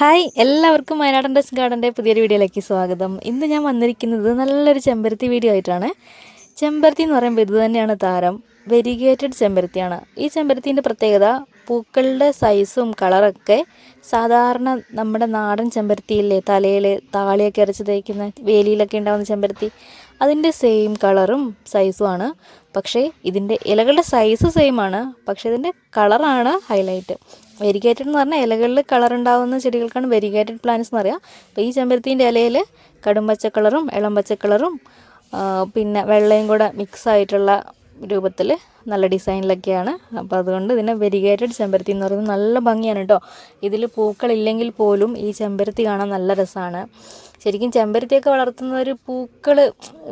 Hi എല്ലാവർക്കും വയനാടൻ does ഗാർഡന്റെ പുതിയൊരു വീഡിയോയിലേക്ക് സ്വാഗതം. ഇന്ന് ഞാൻ വന്നിരിക്കുന്നത് നല്ലൊരു ചെമ്പരത്തി വീഡിയോ ആയിട്ടാണ്. ചെമ്പരത്തി എന്ന് പറയുമ്പോൾ ഇത് തന്നെയാണ് താരം. വെരിഗേറ്റഡ് ചെമ്പരത്തിയാണ്. ഈ ചെമ്പരത്തിന്റെ പ്രത്യേകത പൂക്കളുടെ സൈസും കളറൊക്കെ സാധാരണ നമ്മുടെ നാടൻ ചെമ്പരത്തിയില്ലേ തലയിൽ താളിയൊക്കെ അരച്ച് തേക്കുന്ന വേലിയിലൊക്കെ ഉണ്ടാകുന്ന ചെമ്പരത്തി അതിന്റെ സെയിം കളറും സൈസുമാണ് പക്ഷേ ഇതിന്റെ ഇലകളുടെ സൈസ് സെയിമാണ് പക്ഷേ ഇതിന്റെ കളറാണ് ഹൈലൈറ്റ് വെരിഗേറ്റഡ് എന്ന് പറഞ്ഞാൽ ഇലകളിൽ കളർ ഉണ്ടാകുന്ന ചെടികൾക്കാണ് വെരിഗേറ്റഡ് പ്ലാന്റ്സ് എന്ന് പറയുക അപ്പോൾ ഈ ചെമ്പരത്തിന്റെ ഇലയിൽ കടും പച്ച കളറും ഇളം പച്ച കളറും പിന്നെ വെള്ളയും കൂടെ മിക്സ് ആയിട്ടുള്ള രൂപത്തിൽ നല്ല ഡിസൈനിലൊക്കെയാണ്. അപ്പോൾ അതുകൊണ്ട് ഇതിനെ വെരിഗേറ്റഡ് ചെമ്പരത്തി എന്ന് പറയുന്നത് നല്ല ഭംഗിയാണ് കേട്ടോ ഇതിൽ പൂക്കളില്ലെങ്കിൽ പോലും ഈ ചെമ്പരത്തി കാണാൻ നല്ല രസമാണ് ശരിക്കും ചെമ്പരത്തിയൊക്കെ വളർത്തുന്നവർ പൂക്കൾ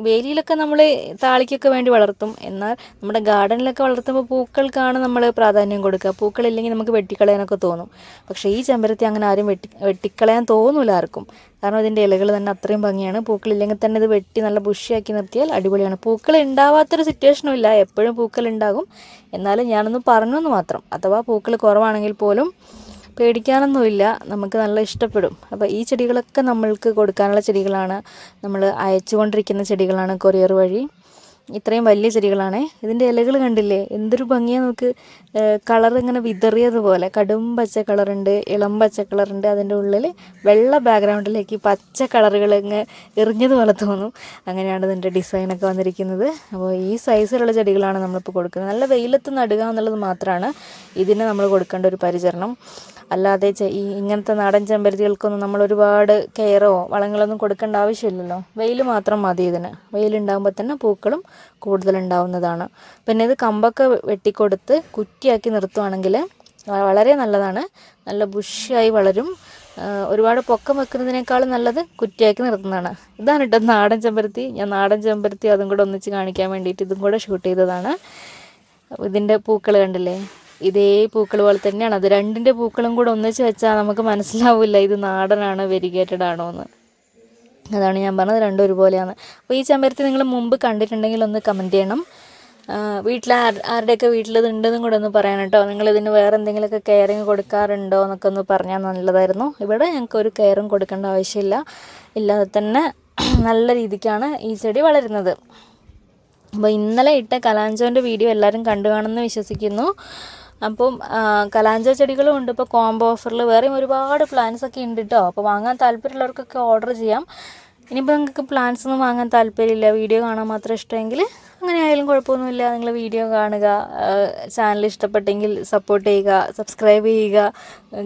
വേലിയിലൊക്കെ നമ്മൾ താളിക്കൊക്കെ വേണ്ടി വളർത്തും. എന്നാൽ നമ്മുടെ ഗാർഡനിലൊക്കെ വളർത്തുമ്പോൾ പൂക്കൾക്കാണ് നമ്മൾ പ്രാധാന്യം കൊടുക്കുക. പൂക്കളില്ലെങ്കിൽ നമുക്ക് വെട്ടിക്കളയാനൊക്കെ തോന്നും. പക്ഷേ ഈ ചെമ്പരത്തി അങ്ങനെ ആരും വെട്ടി വെട്ടിക്കളയാൻ തോന്നില്ല ആർക്കും. കാരണം ഇതിന്റെ ഇലകൾ തന്നെ അത്രയും ഭംഗിയാണ്. പൂക്കളില്ലെങ്കിൽ തന്നെ ഇത് വെട്ടി നല്ല ബുഷിയാക്കി നിർത്തിയാൽ അടിപൊളിയാണ്. പൂക്കൾ ഉണ്ടാവാത്തൊരു സിറ്റുവേഷനും ഇല്ല. എപ്പോഴും പൂക്കൾ ഉണ്ടാകും. എന്നാലും ഞാനൊന്ന് പറഞ്ഞു എന്ന് മാത്രം. അഥവാ പൂക്കൾ കുറവാണെങ്കിൽ പോലും പേടിക്കാനൊന്നുമില്ല. നമുക്ക് നല്ല ഇഷ്ടപ്പെടും. അപ്പോൾ ഈ ചെടികളൊക്കെ നമ്മൾക്ക് കൊടുക്കാനുള്ള ചെടികളാണ്. നമ്മൾ അയച്ചുകൊണ്ടിരിക്കുന്ന ചെടികളാണ് കൊറിയർ വഴി. ഇത്രയും വലിയ ചെടികളാണ്. ഇതിന്റെ ഇലകൾ കണ്ടില്ലേ? എന്തൊരു ഭംഗിയാ നമുക്ക് കളർ ഇങ്ങനെ വിതറിയതുപോലെ. കടും പച്ച കളറുണ്ട് ഇളം പച്ച കളറുണ്ട്. അതിന്റെ ഉള്ളിൽ വെള്ള ബാക്ക്ഗ്രൗണ്ടിലേക്ക് പച്ച കളറുകൾ ഇങ്ങ് എറിഞ്ഞതുപോലെ തോന്നും. അങ്ങനെയാണ് ഇതിന്റെ ഡിസൈനൊക്കെ വന്നിരിക്കുന്നത്. അപ്പോൾ ഈ സൈസിലുള്ള ചെടികളാണ് നമ്മളിപ്പോൾ കൊടുക്കുന്നത്. നല്ല വെയിലത്ത് നടുക എന്നുള്ളത് മാത്രമാണ് ഇതിന് നമ്മൾ കൊടുക്കേണ്ട ഒരു പരിചരണം. അല്ലാതെ ഈ ഇങ്ങനത്തെ നാടൻ ചെമ്പരത്തികൾക്കൊന്നും നമ്മൾ ഒരുപാട് കെയറോ വളങ്ങളൊന്നും കൊടുക്കേണ്ട ആവശ്യമില്ലല്ലോ. വെയിൽ മാത്രം മതി ഇതിന്. വെയിലുണ്ടാകുമ്പോൾ തന്നെ പൂക്കളും കൂടുതലുണ്ടാവുന്നതാണ്. പിന്നെ ഇത് കമ്പൊക്കെ വെട്ടിക്കൊടുത്ത് കുറ്റിയാക്കി നിർത്തുവാണെങ്കിൽ വളരെ നല്ലതാണ്. നല്ല ബുഷിയായി വളരും. ഒരുപാട് പൊക്കം വെക്കുന്നതിനേക്കാളും നല്ലത് കുറ്റിയാക്കി നിർത്തുന്നതാണ്. ഇതാണ് കേട്ടോ നാടൻ ചെമ്പരത്തി. ഞാൻ നാടൻ ചെമ്പരത്തി അതും കൂടെ ഒന്നിച്ച് കാണിക്കാൻ വേണ്ടിയിട്ട് ഇതും കൂടെ ഷൂട്ട് ചെയ്തതാണ്. ഇതിന്റെ പൂക്കൾ കണ്ടില്ലേ? ഇതേ പൂക്കൾ പോലെ തന്നെയാണ്. അത് രണ്ടിന്റെ പൂക്കളും കൂടെ ഒന്നിച്ച് വെച്ചാൽ നമുക്ക് മനസ്സിലാവില്ല ഇത് നാടനാണ് വെരിഗേറ്റഡ് ആണോ എന്ന് അതാണ് ഞാൻ പറഞ്ഞത്. രണ്ടും ഒരുപോലെയാണ്. അപ്പോൾ ഈ ചെമ്പരത്തി നിങ്ങൾ മുമ്പ് കണ്ടിട്ടുണ്ടെങ്കിൽ ഒന്ന് കമന്റ് ചെയ്യണം. വീട്ടിൽ ആരുടെയൊക്കെ വീട്ടിലത് ഉണ്ടെന്നും കൂടെ ഒന്ന് പറയാൻ കേട്ടോ. നിങ്ങളിതിന് വേറെ എന്തെങ്കിലുമൊക്കെ കെയറിങ് കൊടുക്കാറുണ്ടോ എന്നൊക്കെ ഒന്ന് പറഞ്ഞാൽ നല്ലതായിരുന്നു. ഇവിടെ ഞങ്ങൾക്ക് ഒരു കെയറും കൊടുക്കേണ്ട ആവശ്യമില്ല. ഇല്ലാതെ തന്നെ നല്ല രീതിക്കാണ് ഈ ചെടി വളരുന്നത്. അപ്പോൾ ഇന്നലെ ഇട്ട കലാഞ്ചോന്റെ വീഡിയോ എല്ലാവരും കണ്ടു കാണുമെന്ന് വിശ്വസിക്കുന്നു. അപ്പം കലാഞ്ച ചെടികളും ഉണ്ട്. ഇപ്പോൾ കോംബോ ഓഫറിൽ വേറെയും ഒരുപാട് പ്ലാന്റ്സ് ഒക്കെ ഉണ്ട് കേട്ടോ അപ്പോൾ വാങ്ങാൻ താല്പര്യമുള്ളവർക്കൊക്കെ ഓർഡർ ചെയ്യാം. ഇനിയിപ്പോൾ നിങ്ങൾക്ക് പ്ലാന്റ്സ് ഒന്നും വാങ്ങാൻ താല്പര്യമില്ല വീഡിയോ കാണാൻ മാത്രം ഇഷ്ടമെങ്കിൽ അങ്ങനെ ആയാലും കുഴപ്പമൊന്നുമില്ല. നിങ്ങൾ വീഡിയോ കാണുക ചാനൽ ഇഷ്ടപ്പെട്ടെങ്കിൽ സപ്പോർട്ട് ചെയ്യുക സബ്സ്ക്രൈബ് ചെയ്യുക.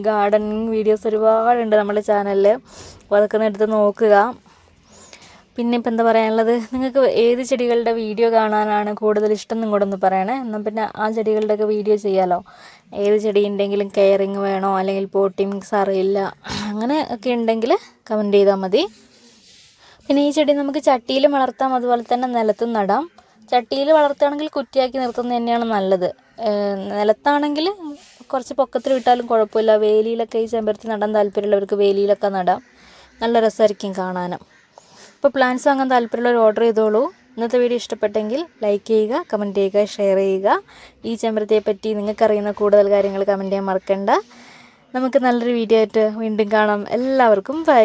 ഗാർഡനിങ് വീഡിയോസ് ഒരുപാടുണ്ട് നമ്മുടെ ചാനലിൽ അപ്പോൾ അതൊക്കെ ഒന്ന് എടുത്ത് നോക്കുക. പിന്നെ ഇപ്പം എന്താ പറയാനുള്ളത്? നിങ്ങൾക്ക് ഏത് ചെടികളുടെ വീഡിയോ കാണാനാണ് കൂടുതൽ ഇഷ്ടം എന്നും കൂടെ ഒന്ന് പറയണേ. എന്നാൽ പിന്നെ ആ ചെടികളുടെയൊക്കെ വീഡിയോ ചെയ്യാമല്ലോ ഏത് ചെടി ഉണ്ടെങ്കിലും കെയറിങ് വേണോ അല്ലെങ്കിൽ പോട്ടിങ്സ് അറിയില്ല അങ്ങനെ ഒക്കെ ഉണ്ടെങ്കിൽ കമന്റ് ചെയ്താൽ മതി. പിന്നെ ഈ ചെടി നമുക്ക് ചട്ടിയിൽ വളർത്താം അതുപോലെ തന്നെ നിലത്തും നടാം. ചട്ടിയിൽ വളർത്തുകയാണെങ്കിൽ കുറ്റിയാക്കി നിർത്തുന്നത് തന്നെയാണ് നല്ലത്. നിലത്താണെങ്കിൽ കുറച്ച് പൊക്കത്തിൽ വിട്ടാലും കുഴപ്പമില്ല. വേലിയിലൊക്കെ ഈ ചെമ്പരത്തി നടാൻ താല്പര്യമുള്ളവർക്ക് വേലിയിലൊക്കെ നടാം. നല്ല രസമായിരിക്കും കാണാനും. ഇപ്പോൾ പ്ലാൻസ് വാങ്ങാൻ താല്പര്യമുള്ളവർ ഓർഡർ ചെയ്തോളൂ. ഇന്നത്തെ വീഡിയോ ഇഷ്ടപ്പെട്ടെങ്കിൽ ലൈക്ക് ചെയ്യുക കമന്റ് ചെയ്യുക ഷെയർ ചെയ്യുക. ഈ ചെമ്പരത്തിയെ പറ്റി നിങ്ങൾക്കറിയുന്ന കൂടുതൽ കാര്യങ്ങൾ കമന്റ് ചെയ്യാൻ മറക്കണ്ട. നമുക്ക് നല്ലൊരു വീഡിയോ ആയിട്ട് വീണ്ടും കാണാം. എല്ലാവർക്കും ബൈ